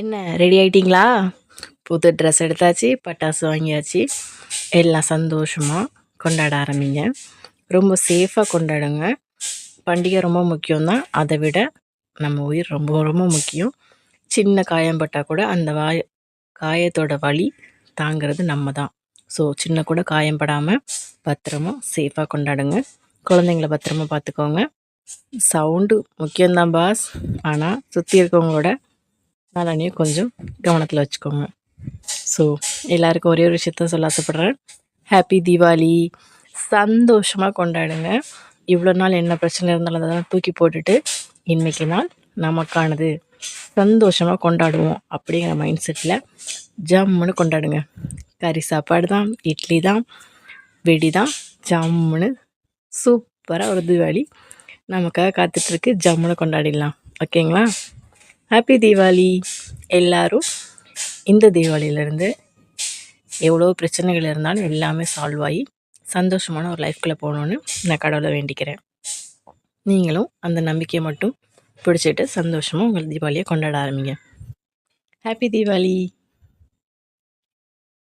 என்ன ரெடி ஆயிட்டீங்களா? புது ட்ரெஸ் எடுத்தாச்சு பட்டாசு வாங்கியாச்சு. எல்லாம் சந்தோஷமாக கொண்டாட ஆரம்பிங்க. ரொம்ப சேஃபாக கொண்டாடுங்க. பண்டிகை ரொம்ப முக்கியம்தான். அதை விட நம்ம உயிர் ரொம்ப ரொம்ப முக்கியம். சின்ன காயம் பட்டால் கூட அந்த வாய காயத்தோட வலி தாங்கிறது நம்ம தான் ஸோ சின்ன கூட காயம் படாமல் பத்திரமா சேஃபாக கொண்டாடுங்க. குழந்தைங்கள பத்திரமா பார்த்துக்கோங்க. சவுண்டு முக்கியம்தான் பாஸ் ஆனால் சுற்றி இருக்கவங்களோட நலனையும் கொஞ்சம் கவனத்தில் வச்சுக்கோங்க. ஸோ எல்லாருக்கும் ஒரே ஒரு விஷயத்த சொல்ல ஆசைப்பட்றேன். ஹாப்பி தீபாவளி சந்தோஷமாக கொண்டாடுங்க. இவ்வளோ நாள் என்ன பிரச்சனை இருந்தாலும் அதெல்லாம் தூக்கி போட்டுட்டு இன்றைக்கி நாள் நமக்கானது. சந்தோஷமாக கொண்டாடுவோம் அப்படிங்கிற மைண்ட் செட்டில் ஜம்முன்னு கொண்டாடுங்க. கறி சாப்பாடு தான் இட்லி தான் வெடி தான் ஜம்முன்னு சூப்பராக ஒரு தீபாவளி நமக்காக காத்துட்ருக்கு ஜம்முன்னு கொண்டாடிடலாம். ஓகேங்களா? ஹாப்பி தீபாவளி எல்லோரும் இந்த தீபாவளியிலேருந்து எவ்வளோ பிரச்சனைகள் இருந்தாலும் எல்லாமே சால்வ் ஆகி சந்தோஷமான ஒரு லைஃப்குள்ளே போகணுன்னு நான் கடவுளை வேண்டிக்கிறேன். நீங்களும் அந்த நம்பிக்கையை மட்டும் பிடிச்சிட்டு சந்தோஷமாக உங்கள் தீபாவளியை கொண்டாட ஆரம்பிங்க. ஹாப்பி தீபாவளி